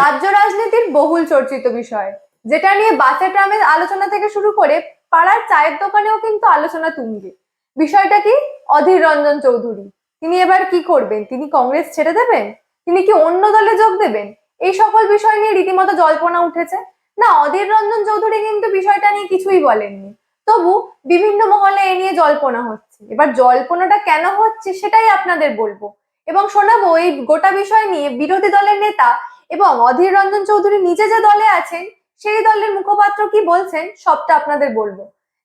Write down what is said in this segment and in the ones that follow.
রাজ্য রাজনীতির বহুল চর্চিত বিষয়, যেটা নিয়ে বাসে ট্রামের আলোচনা থেকে শুরু করে পাড়ার চায়ের দোকানেও কিন্তু আলোচনা তুঙ্গে। বিষয়টা কি? অধীর রঞ্জন চৌধুরী। তিনি এবার কি করবেন? তিনি কংগ্রেস ছেড়ে দেবেন? তিনি কি অন্য দলে যোগ দেবেন? এই সকল বিষয় নিয়ে রীতিমতো জল্পনা উঠেছে। না, অধীর রঞ্জন চৌধুরী কিন্তু বিষয়টা নিয়ে কিছুই বলেননি। তবু বিভিন্ন মহলে এ নিয়ে জল্পনা হচ্ছে। এবার জল্পনাটা কেন হচ্ছে সেটাই আপনাদের বলব। এবং শোনাবো, এই গোটা বিষয় নিয়ে বিরোধী দলের নেতা এবং অধীর রঞ্জন চৌধুরী নিজে যে দলে আছেন, সেই দলের মুখপাত্র কি বলছেন, সবটা আপনাদের বলব।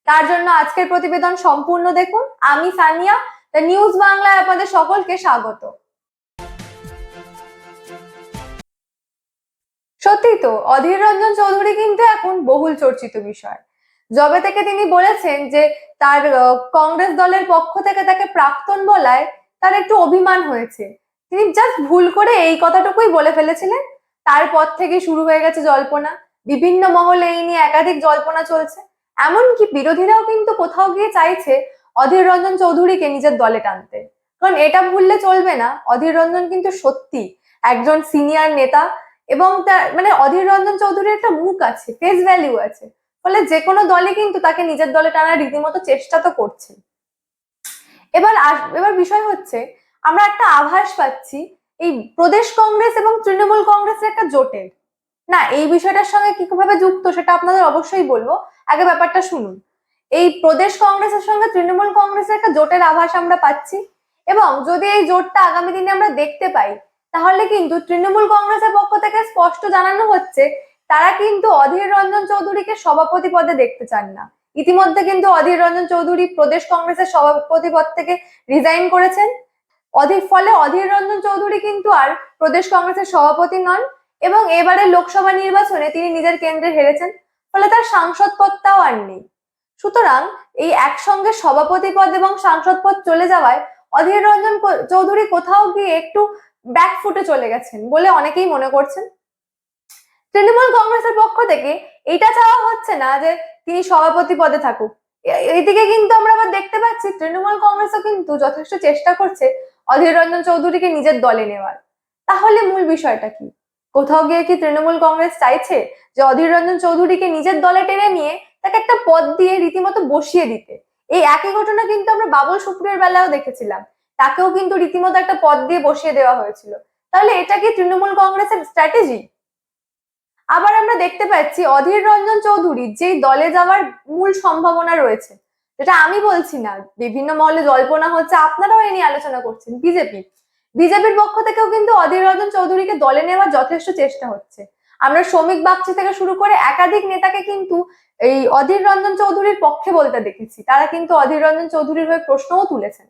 তার জন্য আজকের প্রতিবেদন সম্পূর্ণ দেখুন। আমি সানিয়া, দ্য নিউজ বাংলায় আপনাদের সকলকে স্বাগত। সত্যি তো, অধীর রঞ্জন চৌধুরী কিন্তু এখন বহুল চর্চিত বিষয়। যবে থেকে তিনি বলেছেন যে, তার কংগ্রেস দলের পক্ষ থেকে তাকে প্রাক্তন বলায় তার একটু অভিমান হয়েছে। তিনি জাস্ট ভুল করে এই কথাটুকুই বলে ফেলেছিলেন। তারপর থেকে শুরু হয়ে গেছে জল্পনা। বিভিন্ন মহলে এই নিয়ে একাধিক জল্পনা চলছে। এমনকি বিরোধীরাও কিন্তু কোথাও গিয়ে চাইছে অধীর রঞ্জন চৌধুরীকে নিজের দলে টানতে। কারণ এটা ভুললে চলবে না। অধীর রঞ্জন কিন্তু সত্যি একজন সিনিয়র নেতা এবং তার মানে অধীর রঞ্জন চৌধুরীর একটা মুখ আছে ফেস ভ্যালিউ আছে। ফলে যে কোনো দলে কিন্তু তাকে নিজের দলে টানার রীতিমতো চেষ্টা তো করছে। এবার এবার বিষয় হচ্ছে, আমরা একটা আভাস পাচ্ছি এই প্রদেশ কংগ্রেস এবং তৃণমূল কংগ্রেসের একটা জোটের। না, এই বিষয়টার সঙ্গে কীভাবে যুক্ত সেটা আপনাদের অবশ্যই বলব। আগে ব্যাপারটা শুনুন। এই প্রদেশ কংগ্রেসের সঙ্গে তৃণমূল কংগ্রেসের একটা জোটের আভাস আমরা পাচ্ছি এবং যদি এই জোটটা আগামী দিনে আমরা দেখতে পাই, তাহলে কিন্তু তৃণমূল কংগ্রেসের পক্ষ থেকে স্পষ্ট জানানো হচ্ছে, তারা কিন্তু অধীর রঞ্জন চৌধুরীকে সভাপতি পদে দেখতে চান না। ইতিমধ্যে কিন্তু অধীর রঞ্জন চৌধুরী প্রদেশ কংগ্রেসের সভাপতি পদ থেকে রিজাইন করেছেন। অধীর ফলে অধীর রঞ্জন চৌধুরী কিন্তু আর প্রদেশ কংগ্রেসের সভাপতি নন এবং এবারে লোকসভা নির্বাচনে তিনি নিজের কেন্দ্রে হেরেছেন, ফলে তার সাংসদ পদটাও আর নেই। সুতরাং এই একসঙ্গে সভাপতি পদ এবং সাংসদ পদ চলে যাওয়ায় অধীর রঞ্জন চৌধুরী কোথাও গিয়ে একটু ব্যাকফুটে চলে গেছেন বলে অনেকেই মনে করছেন। তৃণমূল কংগ্রেসের পক্ষ থেকে এটা চাওয়া হচ্ছে না যে তিনি সভাপতি পদে থাকুক এইদিকে কিন্তু আমরা আবার দেখতে পাচ্ছি তৃণমূল কংগ্রেসও কিন্তু যথেষ্ট চেষ্টা করছে অধীর রঞ্জন চৌধুরীকে নিজের দলে নেওয়ার। তাহলে মূল বিষয়টা কি? কোথাও গিয়ে কি তৃণমূল কংগ্রেস চাইছে যে অধীর রঞ্জন চৌধুরীকে নিজের দলে টেনে নিয়ে তাকে একটা পদ দিয়ে রীতিমতো বসিয়ে দিতে? এই একই ঘটনা কিন্তু আমরা বাবুল সুপ্রিয়র বেলাও দেখেছিলাম। তাকেও কিন্তু রীতিমতো একটা পদ দিয়ে বসিয়ে দেওয়া হয়েছিল। তাহলে এটা কি তৃণমূল কংগ্রেসের স্ট্র্যাটেজি আবার আমরা দেখতে পাচ্ছি অধীর রঞ্জন চৌধুরী যেই দলে যাওয়ার মূল সম্ভাবনা রয়েছে যেটা আমি বলছি না, বিভিন্ন মহলে জল্পনা হচ্ছে, আপনারাও এ নিয়ে আলোচনা করছেন, বিজেপি। বিজেপির পক্ষ থেকেও কিন্তু অধীর রঞ্জন চৌধুরীকে দলে নেওয়ার যথেষ্ট চেষ্টা হচ্ছে। আমরা শ্রমিক বাগচি থেকে শুরু করে একাধিক নেতাকে কিন্তু এই অধীর রঞ্জন চৌধুরীর পক্ষে বলতে দেখেছি। তারা কিন্তু অধীর রঞ্জন চৌধুরীর হয়ে প্রশ্নও তুলেছেন।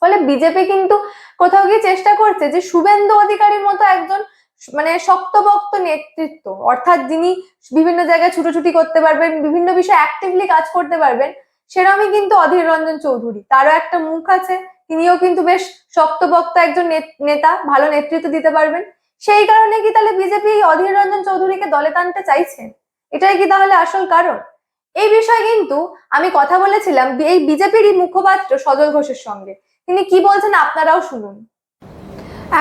ফলে বিজেপি কিন্তু কোথাও গিয়ে চেষ্টা করছে যে শুভেন্দু অধিকারীর মতো একজন মানে শক্তভক্ত নেতৃত্ব, অর্থাৎ যিনি বিভিন্ন জায়গায় ছুটোছুটি করতে পারবেন, বিভিন্ন বিষয়ে অ্যাক্টিভলি কাজ করতে পারবেন সেরকমই কিন্তু অধীর রঞ্জন চৌধুরী। তারও একটা মুখ আছে, তিনিও কিন্তু বেশ শক্ত বক্তা একজন নেতা ভালো নেতৃত্ব দিতে পারবেন। সেই কারণে কি তাহলে বিজেপি অধীর রঞ্জন চৌধুরীকে দলে টানতে চাইছেন এটাই কি তাহলে আসল কারণ? এই বিষয়ে কিন্তু আমি কথা বলেছিলাম এই বিজেপিরই মুখপাত্র সজল ঘোষের সঙ্গে। তিনি কি বলছেন আপনারাও শুনুন।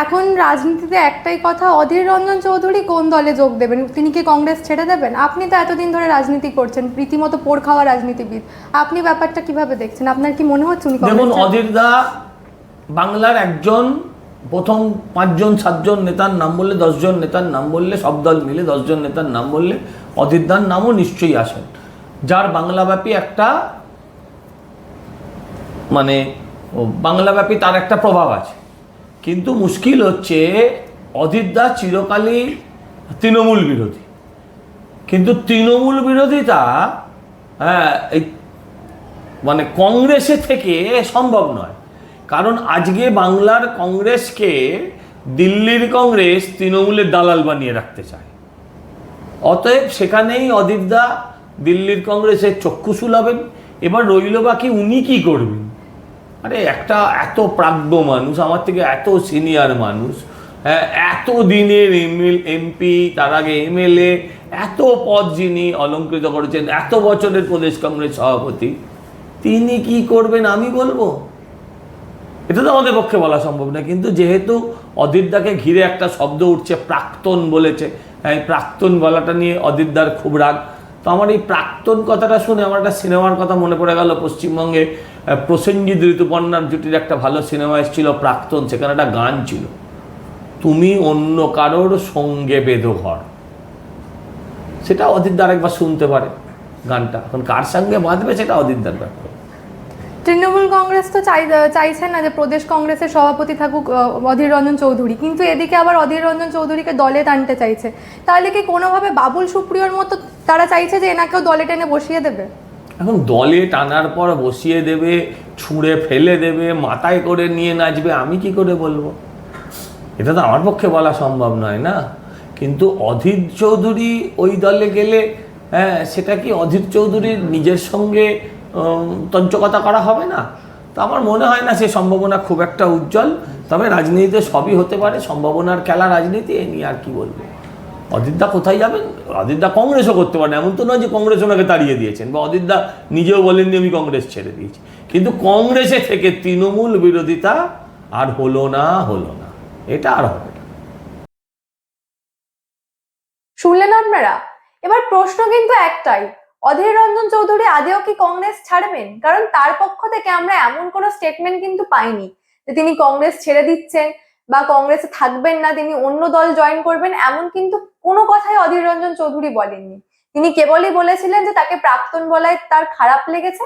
এখন রাজনীতিতে একটাই কথা অধীর রঞ্জন চৌধুরী কোন দলে যোগ দেবেন? তিনি কি কংগ্রেস ছেড়ে দেবেন? আপনি তো এতদিন ধরে রাজনীতি করছেন রীতিমতো পোড় খাওয়া রাজনীতিবিদ। আপনি ব্যাপারটা কীভাবে দেখছেন? আপনার কি মনে হচ্ছে উনি দেখুন অধীরদা বাংলার একজন প্রথম পাঁচজন সাতজন নেতার নাম বললে দশজন নেতার নাম বললে সব দল মিলে দশজন নেতার নাম বললে অধীরদার নামও নিশ্চয়ই আসেন। যার বাংলাব্যাপী একটা মানে বাংলাব্যাপী তার একটা প্রভাব আছে। কিন্তু মুশকিল হচ্ছে অধীরদা চিরকালই তৃণমূল বিরোধী। কিন্তু তৃণমূল বিরোধিতা হ্যাঁ এই মানে কংগ্রেসে থেকে সম্ভব নয়। কারণ আজকে বাংলার কংগ্রেসকে দিল্লির কংগ্রেস তৃণমূলের দালাল বানিয়ে রাখতে চায়। অতএব সেখানেই অদিতদা দিল্লির কংগ্রেসের চক্ষু শুলাবেন এবার রইল বাকি উনি কী করবেন? আরে একটা এত প্রাজ্ঞ মানুষ আমার থেকে এত সিনিয়র মানুষ হ্যাঁ, এত দিনের এমএল এমপি তার আগে এমএলএ এত পদ যিনি অলঙ্কৃত করেছেন এত বছরের প্রদেশ কংগ্রেস সভাপতি তিনি কি করবেন আমি বলব? এটা তো আমাদের পক্ষে বলা সম্ভব না কিন্তু যেহেতু অদিতদাকে ঘিরে একটা শব্দ উঠছে প্রাক্তন বলেছে এই প্রাক্তন গলাটা নিয়ে অদিতদার খুব রাগ তো আমার এই প্রাক্তন কথাটা শুনে আমার একটা সিনেমার কথা মনে পড়ে গেল পশ্চিমবঙ্গে প্রসেনজিৎ ঋতুপর্ণার জুটির একটা ভালো সিনেমা এসেছিল, প্রাক্তন, সেখানে একটা গান ছিল। তুমি অন্য কারোর সঙ্গে বেঁধো ঘর। সেটা অদিতদার একবার শুনতে পারে গানটা। এখন কার সঙ্গে বাঁধবে সেটা অদিতদার ব্যাপার। তৃণমূল কংগ্রেস তো চাই না যে প্রদেশ কংগ্রেসের সভাপতি থাকুক অধীর রঞ্জন চৌধুরী। কিন্তু এদিকে আবার অধীর রঞ্জন চৌধুরীকে দলে টানতে চাইছে। তাহলে কি কোনোভাবে বাবুল সুপ্রিয়র মতো তারা চাইছে যে এনাকেও দলে টেনে বসিয়ে দেবে? এখন দলে টানার পর বসিয়ে দেবে, ছুঁড়ে ফেলে দেবে, মাথায় করে নিয়ে নাচবে, আমি কি করে বলব? এটা তো আমার পক্ষে বলা সম্ভব নয় না? কিন্তু অধীর চৌধুরী ওই দলে গেলে হ্যাঁ সেটা কি অধীর চৌধুরীর নিজের সঙ্গে তঞ্চকতা করা হবে না? তো আমার মনে হয় না সে সম্ভাবনা খুব একটা উজ্জ্বল, তবে রাজনীতিতে সবই হতে পারে, সম্ভাবনার খেলা রাজনীতি, এ নিয়ে আর কি বলব? অদিতদা কোথায় যাবেন? অদিতদা কংগ্রেসও করতে পারেন, এমন তো নয় যে কংগ্রেস ওনাকে তাড়িয়ে দিয়েছেন, বা অদিতদা নিজেও বলেননি আমি কংগ্রেস ছেড়ে দিয়েছি। কিন্তু কংগ্রেসে থেকে তৃণমূল বিরোধিতা আর হলো না হলো না। এটা আর হবে না। শুনলেন আপনারা? এবার প্রশ্ন কিন্তু একটাই, অধীর রঞ্জন চৌধুরী আদেও কি কংগ্রেস ছাড়বেন? কারণ তার পক্ষ থেকে আমরা এমন কোনো স্টেটমেন্ট কিন্তু পাইনি যে তিনি কংগ্রেস ছেড়ে দিচ্ছেন, বা কংগ্রেসে থাকবেন না, তিনি অন্য দল জয়েন করবেন, এমন কিন্তু কোনো কথাই অধীর রঞ্জন চৌধুরী বলেননি। তিনি কেবলই বলেছিলেন যে তাকে প্রাক্তন বলায় তার খারাপ লেগেছে।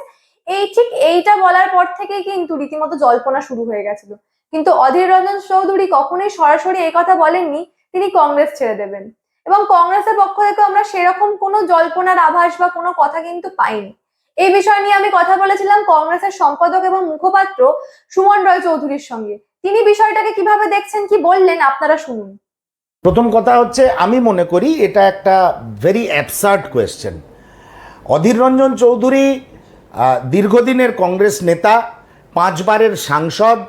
এই ঠিক এইটা বলার পর থেকেই কিন্তু রীতিমতো জল্পনা শুরু হয়ে গেছিল। কিন্তু অধীর রঞ্জন চৌধুরী কখনোই সরাসরি এই কথা বলেননি, তিনি কংগ্রেস ছেড়ে দেবেন। এবং কংগ্রেসের পক্ষ থেকে আমরা সেরকম কোনো জল্পনার আভাস বা কোনো কথা কিন্তু পাইনি। এই বিষয় নিয়ে আমি কথা বলেছিলাম কংগ্রেসের সম্পাদক এবং মুখপাত্র সুমন রয় চৌধুরীর সঙ্গে। তিনি বিষয়টাকে কীভাবে দেখছেন, কি বললেন, আপনারা শুনুন। প্রথম কথা হচ্ছে, আমি মনে করি এটা একটা very absurd question Adhir Ranjan Chowdhury দীর্ঘদিনের কংগ্রেস নেতা, পাঁচবারের সাংসদ,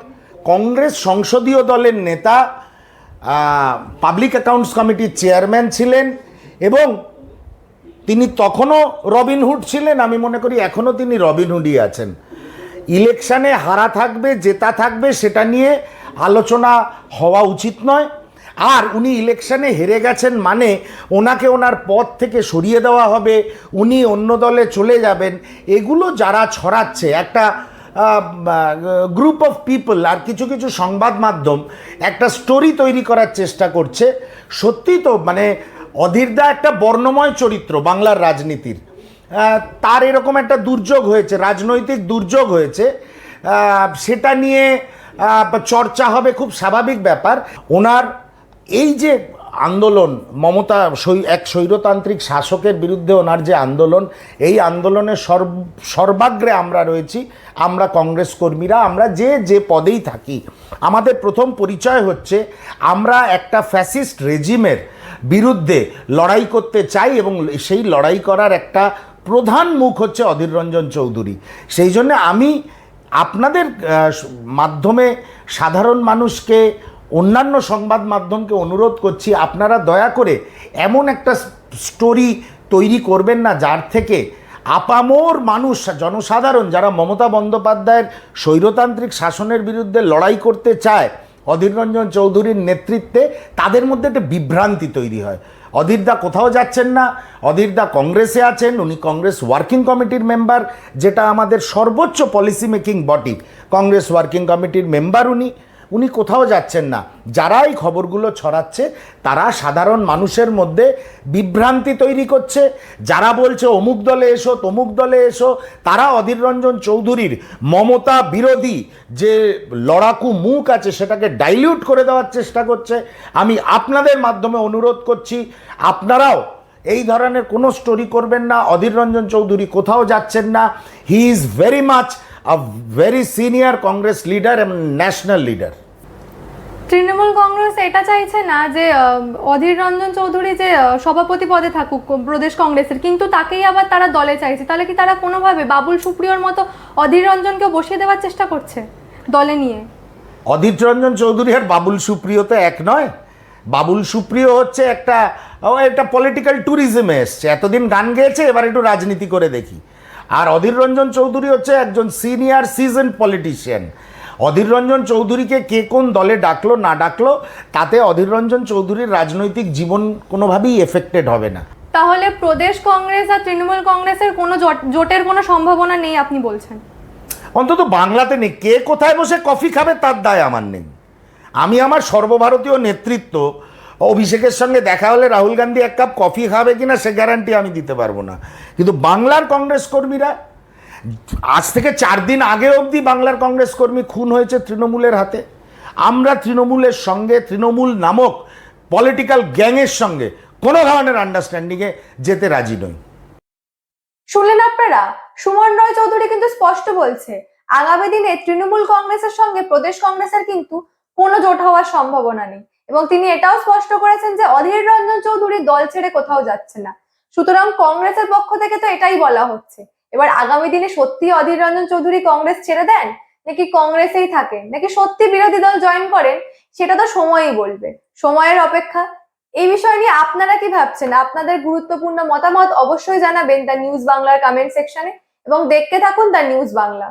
কংগ্রেস সংসদীয় দলের নেতা পাবলিক অ্যাকাউন্টস কমিটির চেয়ারম্যান ছিলেন এবং তিনি তখনও রবিনহুড ছিলেন, আমি মনে করি এখনও তিনি রবিনহুডই আছেন। ইলেকশানে হারা থাকবে, জেতা থাকবে, সেটা নিয়ে আলোচনা হওয়া উচিত নয়। আর উনি ইলেকশনে হেরে গেছেন মানে ওনাকে ওনার পদ থেকে সরিয়ে দেওয়া হবে, উনি অন্য দলে চলে যাবেন, এগুলো যারা ছড়াচ্ছে, একটা গ্রুপ অফ পিপল আর কিছু কিছু সংবাদ মাধ্যম একটা স্টোরি তৈরি করার চেষ্টা করছে। সত্যি তো মানে অধীরদা একটা বর্ণময় চরিত্র বাংলার রাজনীতির। তার এরকম একটা দুর্যোগ হয়েছে, রাজনৈতিক দুর্যোগ হয়েছে। সেটা নিয়ে চর্চা হবে খুব স্বাভাবিক ব্যাপার। ওনার এই যে আন্দোলন, মমতা এক স্বৈরতান্ত্রিক শাসকের বিরুদ্ধে ওনার যে আন্দোলন, এই আন্দোলনের সর্ব, সর্বাগ্রে আমরা রয়েছি, আমরা কংগ্রেস কর্মীরা, আমরা যে যে পদেই থাকি। আমাদের প্রথম পরিচয় হচ্ছে, আমরা একটা ফ্যাসিস্ট রেজিমের বিরুদ্ধে লড়াই করতে চাই এবং সেই লড়াই করার একটা প্রধান মুখ হচ্ছে অধীর রঞ্জন চৌধুরী। সেই জন্য আমি আপনাদের মাধ্যমে সাধারণ মানুষকে অন্যান্য সংবাদ মাধ্যমকে অনুরোধ করছি, আপনারা দয়া করে এমন একটা স্টোরি তৈরি করবেন না, যার থেকে আপামোর মানুষ, জনসাধারণ যারা মমতা বন্দ্যোপাধ্যায়ের স্বৈরতান্ত্রিক শাসনের বিরুদ্ধে লড়াই করতে চায়, অধীর রঞ্জন চৌধুরীর নেতৃত্বে, তাদের মধ্যে একটা বিভ্রান্তি তৈরি হয়। অধীরদা কোথাও যাচ্ছেন না অধীরদা কংগ্রেসে আছেন, উনি কংগ্রেস ওয়ার্কিং কমিটির মেম্বার, যেটা আমাদের সর্বোচ্চ policy making body Congress working কমিটির মেম্বার উনি। উনি কোথাও যাচ্ছেন না। যারা এই খবরগুলো ছড়াচ্ছে, তারা সাধারণ মানুষের মধ্যে বিভ্রান্তি তৈরি করছে। যারা বলছে, অমুক দলে এসো, তমুক দলে এসো, তারা অধীর রঞ্জন চৌধুরীর মমতা বিরোধী যে লড়াকু মুখ আছে, সেটাকে ডাইলিউট করে দেওয়ার চেষ্টা করছে। আমি আপনাদের মাধ্যমে অনুরোধ করছি, আপনারাও এই ধরনের কোনো স্টোরি করবেন না। অধীর রঞ্জন চৌধুরী কোথাও যাচ্ছেন না। He is very much a very senior Congress leader এবং ন্যাশনাল লিডার তৃণমূল কংগ্রেস এটা চাইছে না যে অধীর রঞ্জন চৌধুরী যে সভাপতি পদে থাকুক প্রদেশ কংগ্রেসের। কিন্তু তাকেই আবার তারা দলে চাইছে। তাহলে কি তারা কোনোভাবে বাবুল সুপ্রিয়র মতো অধীর রঞ্জনকেও বসিয়ে দেওয়ার চেষ্টা করছে দলে নিয়ে? অধীর রঞ্জন চৌধুরী আর বাবুল সুপ্রিয় তো এক নয়। বাবুল সুপ্রিয় হচ্ছে একটা একটা পলিটিক্যাল ট্যুরিজমে এসছে। এতদিন গান গেয়েছে এবার একটু রাজনীতি করে দেখি। আর অধীর রঞ্জন চৌধুরী হচ্ছে একজন senior season politician. Adhir Ranjan চৌধুরীকে কে কোন দলে ডাকলো না ডাকলো তাতে অধীর রঞ্জন চৌধুরীর রাজনৈতিক জীবন কোনোভাবেই এফেক্টেড হবে না। তাহলে প্রদেশ কংগ্রেস আর তৃণমূল কংগ্রেসের কোনো জোটের কোনো সম্ভাবনা নেই আপনি বলছেন? অন্তত বাংলাতে নেই। কে কোথায় বসে কফি খাবে তার দায় আমার নেই। আমি আমার সর্বভারতীয় নেতৃত্ব অভিষেকের সঙ্গে দেখা হলে রাহুল গান্ধী এক কাপ কফি খাবে কিনা সে গ্যারান্টি আমি দিতে পারব না। কিন্তু বাংলার কংগ্রেস কর্মীরা, আজ থেকে চার দিন আগে অবধি বাংলার কংগ্রেস কর্মী খুন হয়েছে তৃণমূলের হাতে। আমরা তৃণমূলের সঙ্গে, তৃণমূল নামক পলিটিক্যাল গ্যাংয়ের সঙ্গে কোনো ধরনের আন্ডারস্ট্যান্ডিংয়ে যেতে রাজি নই। শুনলেন আপনারা? সুমন রয় চৌধুরী কিন্তু স্পষ্ট বলছে, আগামী দিনে তৃণমূল কংগ্রেসের সঙ্গে প্রদেশ কংগ্রেসের কিন্তু কোনো জোট হওয়ার সম্ভাবনা নেই। এবং তিনি এটাও স্পষ্ট করেছেন যে অধীর রঞ্জন চৌধুরী দল ছেড়ে কোথাও যাচ্ছে না। সুতরাং কংগ্রেসের পক্ষ থেকে তো এটাই বলা হচ্ছে। এবার আগামী দিনে সত্যি অধীর রঞ্জন চৌধুরী কংগ্রেস ছেড়ে দেন? নাকি কংগ্রেসেই থাকেন নাকি সত্যি বিরোধী দল জয়েন করেন? সেটা তো সময়ই বলবে। সময়ের অপেক্ষা। এই বিষয় নিয়ে আপনারা কি ভাবছেন? আপনাদের গুরুত্বপূর্ণ মতামত অবশ্যই জানাবেন দ্য নিউজ বাংলার কমেন্ট সেকশনে এবং দেখতে থাকুন দ্য নিউজ বাংলা।